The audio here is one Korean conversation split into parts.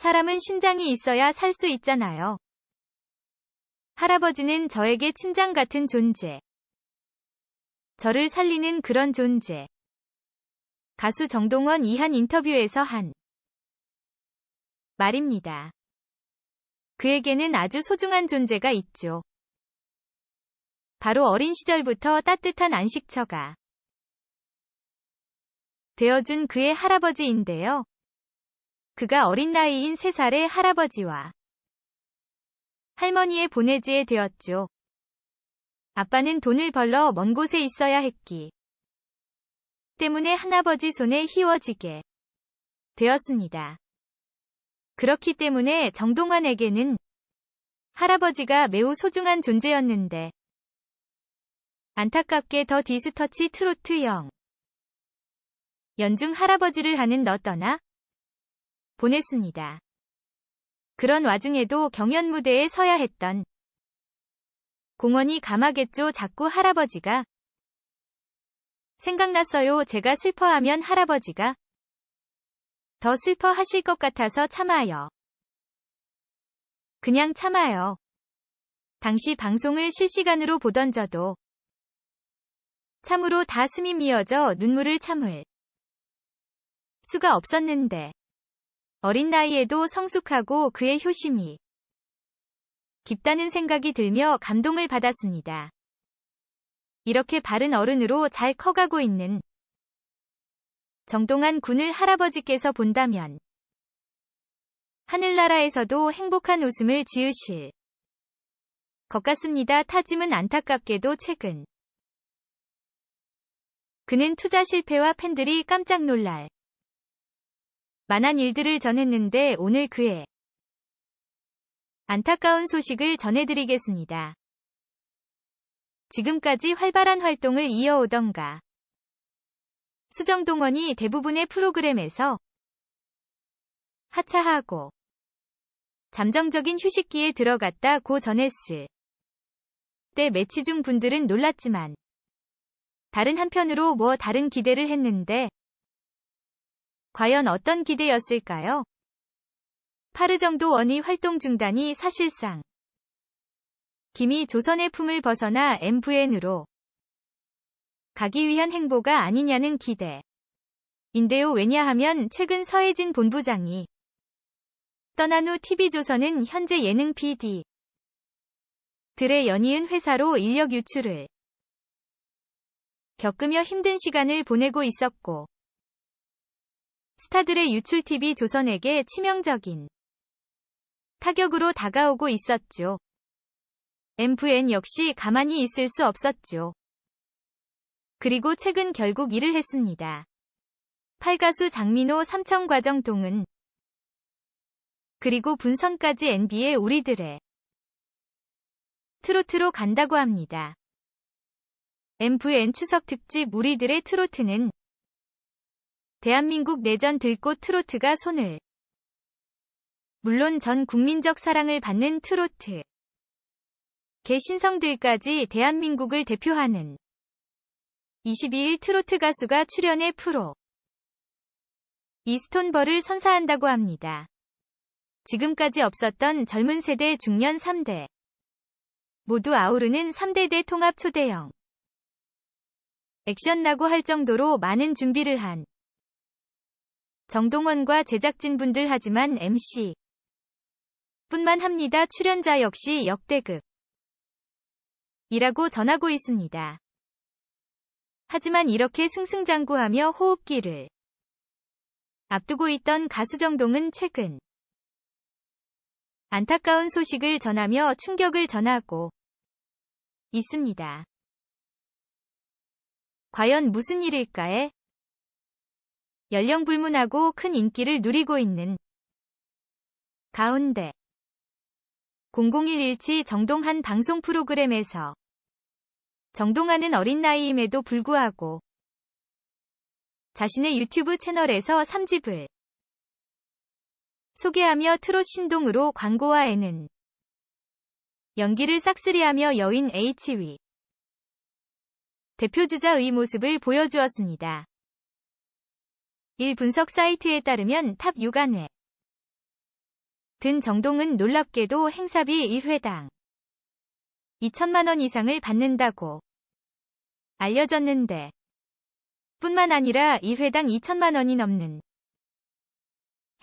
사람은 심장이 있어야 살 수 있잖아요. 할아버지는 저에게 친장 같은 존재. 저를 살리는 그런 존재. 가수 정동원 이한 인터뷰에서 한 말입니다. 그에게는 아주 소중한 존재가 있죠. 바로 어린 시절부터 따뜻한 안식처가 되어준 그의 할아버지인데요. 그가 어린 나이인 3살의 할아버지와 할머니의 보내지에 되었죠. 아빠는 돈을 벌러 먼 곳에 있어야 했기 때문에 할아버지 손에 휘워지게 되었습니다. 그렇기 때문에 정동환에게는 할아버지가 매우 소중한 존재였는데 안타깝게 더 디스터치 트로트형 연중 할아버지를 하는 너 떠나 보냈습니다. 그런 와중에도 경연 무대에 서야 했던 공원이 감하겠죠 자꾸 할아버지가 생각났어요 제가 슬퍼하면 할아버지가 더 슬퍼하실 것 같아서 참아요. 그냥 참아요. 당시 방송을 실시간으로 보던 저도 참으로 다 숨이 미어져 눈물을 참을 수가 없었는데 어린 나이에도 성숙하고 그의 효심이 깊다는 생각이 들며 감동을 받았습니다. 이렇게 바른 어른으로 잘 커가고 있는 정동한 군을 할아버지께서 본다면 하늘나라에서도 행복한 웃음을 지으실 것 같습니다. 타짐은 안타깝게도 최근 그는 투자 실패와 팬들이 깜짝 놀랄 만한 일들을 전했는데 오늘 그의 안타까운 소식을 전해드리겠습니다. 지금까지 활발한 활동을 이어오던가 수정동원이 대부분의 프로그램에서 하차하고 잠정적인 휴식기에 들어갔다 고 전했을 때 매치 중 분들은 놀랐지만 다른 한편으로 뭐 다른 기대를 했는데 과연 어떤 기대였을까요? 파르 정도 원이 활동 중단이 사실상 김이 조선의 품을 벗어나 MVN으로 가기 위한 행보가 아니냐는 기대. 인데요 왜냐하면 최근 서혜진 본부장이 떠난 후 TV조선은 현재 예능 PD 들의 연이은 회사로 인력 유출을 겪으며 힘든 시간을 보내고 있었고 스타들의 유출 TV 조선에게 치명적인 타격으로 다가오고 있었죠. MVN 역시 가만히 있을 수 없었죠. 그리고 최근 결국 일을 했습니다. 팔가수 장민호 삼청과정동은 그리고 분선까지 NB의 우리들의 트로트로 간다고 합니다. MVN 추석 특집 우리들의 트로트는 대한민국 내전 들꽃 트로트가 손을. 물론 전 국민적 사랑을 받는 트로트. 개 신성들까지 대한민국을 대표하는 22일 트로트 가수가 출연해 프로. 이스톤벌을 선사한다고 합니다. 지금까지 없었던 젊은 세대 중년 3대. 모두 아우르는 3대대 통합 초대형. 액션나고 할 정도로 많은 준비를 한 정동원과 제작진분들 하지만 MC 뿐만 합니다. 출연자 역시 역대급 이라고 전하고 있습니다. 하지만 이렇게 승승장구하며 호흡기를 앞두고 있던 가수 정동은 최근 안타까운 소식을 전하며 충격을 전하고 있습니다. 과연 무슨 일일까에? 연령 불문하고 큰 인기를 누리고 있는 가운데 00117 정동한 방송 프로그램에서 정동하는 어린 나이임에도 불구하고 자신의 유튜브 채널에서 3집을 소개하며 트롯 신동으로 광고화에는 연기를 싹쓸이하며 여인 HW 대표주자의 모습을 보여주었습니다. 일 분석 사이트에 따르면 탑 육안에 든 정동은 놀랍게도 행사비 1회당 2천만 원 이상을 받는다고 알려졌는데 뿐만 아니라 1회당 2천만 원이 넘는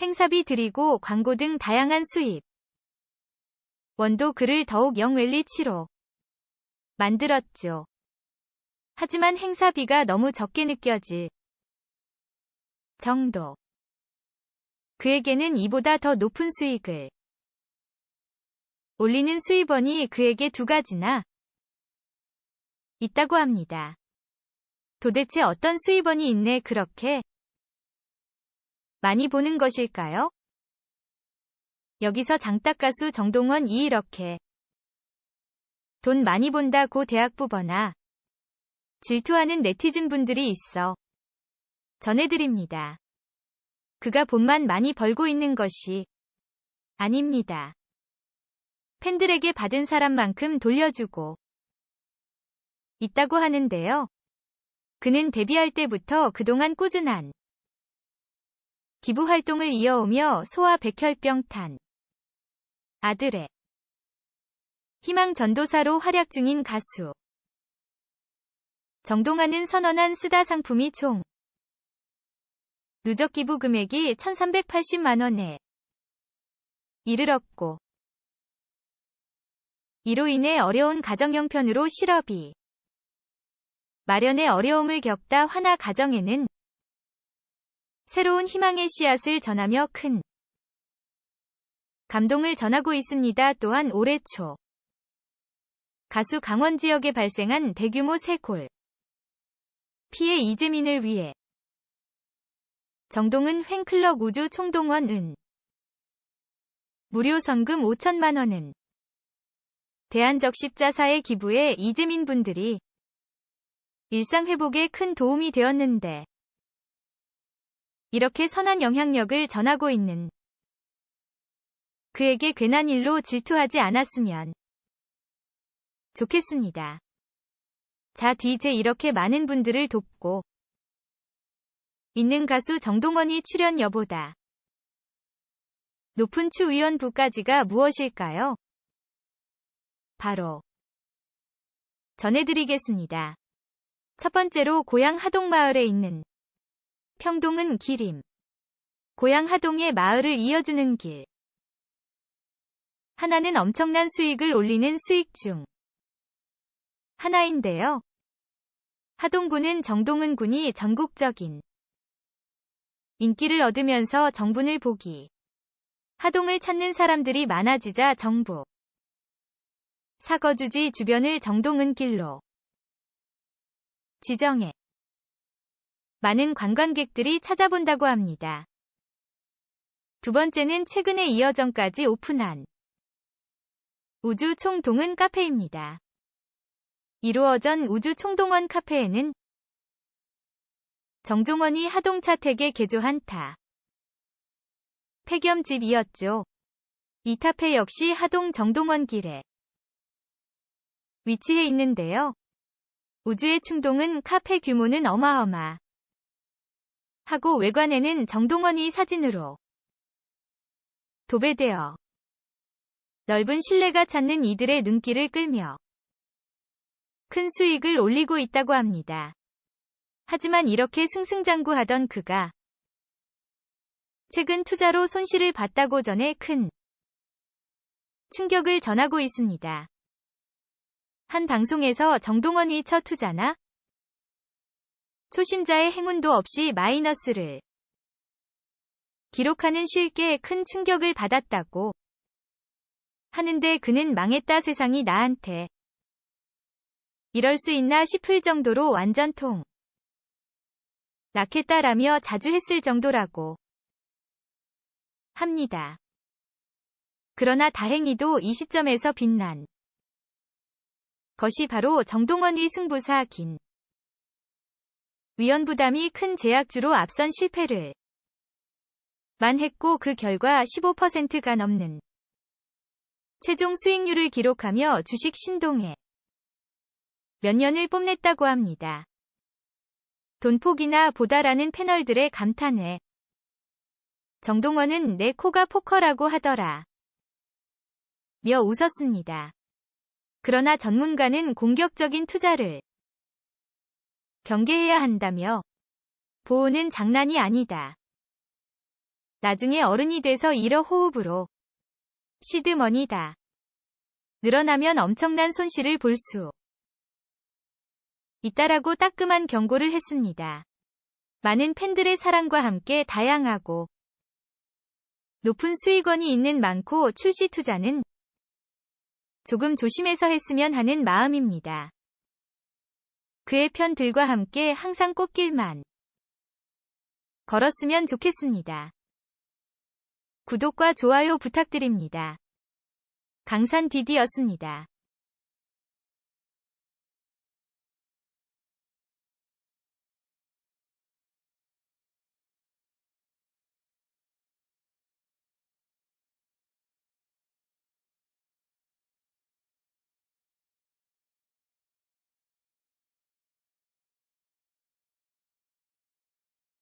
행사비 드리고 광고 등 다양한 수입 원도 글을 더욱 영웰리치로 만들었죠. 하지만 행사비가 너무 적게 느껴질 정도. 그에게는 이보다 더 높은 수익을 올리는 수입원이 그에게 두 가지나 있다고 합니다. 도대체 어떤 수입원이 있네 그렇게 많이 보는 것일까요? 여기서 장딱 가수 정동원이 이렇게 돈 많이 본다고 대학부버나 질투하는 네티즌 분들이 있어 전해드립니다. 그가 돈만 많이 벌고 있는 것이 아닙니다. 팬들에게 받은 사람만큼 돌려주고 있다고 하는데요. 그는 데뷔할 때부터 그동안 꾸준한 기부 활동을 이어오며 소아 백혈병 탄 아들의 희망 전도사로 활약 중인 가수 정동환은 선언한 쓰다 상품이 총 누적 기부 금액이 1380만 원에 이르렀고 이로 인해 어려운 가정 형편으로 실업이 마련의 어려움을 겪다 화나 가정에는 새로운 희망의 씨앗을 전하며 큰 감동을 전하고 있습니다. 또한 올해 초 가수 강원 지역에 발생한 대규모 세골 피해 이재민을 위해 정동은 횡클럭 우주 총동원 은 무료 성금 5천만 원은 대한적십자사의 기부에 이재민 분들이 일상 회복에 큰 도움이 되었는데 이렇게 선한 영향력을 전하고 있는 그에게 괜한 일로 질투하지 않았으면 좋겠습니다. 자, DJ 이렇게 많은 분들을 돕고 있는 가수 정동원이 출연 여보다 높은 추위원부까지가 무엇일까요? 바로 전해드리겠습니다. 첫 번째로 고향 하동마을에 있는 평동은 기림. 고향 하동의 마을을 이어주는 길. 하나는 엄청난 수익을 올리는 수익 중 하나인데요. 하동군은 정동은 군이 전국적인 인기를 얻으면서 정분을 보기. 하동을 찾는 사람들이 많아지자 정부 사거주지 주변을 정동은 길로 지정해 많은 관광객들이 찾아본다고 합니다. 두 번째는 최근에 이어전까지 오픈한 우주 총동은 카페입니다. 이루어전 우주 총동원 카페에는 정종원이 하동차택에 개조한 타 폐겸집이었죠. 이 타페 역시 하동 정동원 길에 위치해 있는데요. 우주의 충동은 카페 규모는 어마어마 하고 외관에는 정동원이 사진으로 도배되어 넓은 실내가 찾는 이들의 눈길을 끌며 큰 수익을 올리고 있다고 합니다. 하지만 이렇게 승승장구하던 그가 최근 투자로 손실을 봤다고 전해 큰 충격을 전하고 있습니다. 한 방송에서 정동원이 첫 투자나 초심자의 행운도 없이 마이너스를 기록하는 쉽게 큰 충격을 받았다고 하는데 그는 망했다 세상이 나한테 이럴 수 있나 싶을 정도로 완전 통 낳겠다라며 자주 했을 정도라고 합니다. 그러나 다행히도 이 시점에서 빛난 것이 바로 정동원의 승부사 긴 위원 부담이 큰 제약주로 앞선 실패를 만 했고 그 결과 15%가 넘는 최종 수익률을 기록하며 주식 신동에 몇 년을 뽐냈다고 합니다. 돈폭이나 보다라는 패널들의 감탄에 정동원은 내 코가 포커라고 하더라. 며 웃었습니다. 그러나 전문가는 공격적인 투자를 경계해야 한다며 보호는 장난이 아니다. 나중에 어른이 돼서 이러 호흡으로 시드머니다. 늘어나면 엄청난 손실을 볼 수 있다라고 따끔한 경고를 했습니다. 많은 팬들의 사랑과 함께 다양하고 높은 수익원이 있는 많고 출시 투자는 조금 조심해서 했으면 하는 마음입니다. 그의 편들과 함께 항상 꽃길만 걸었으면 좋겠습니다. 구독과 좋아요 부탁드립니다. 강산 디디였습니다.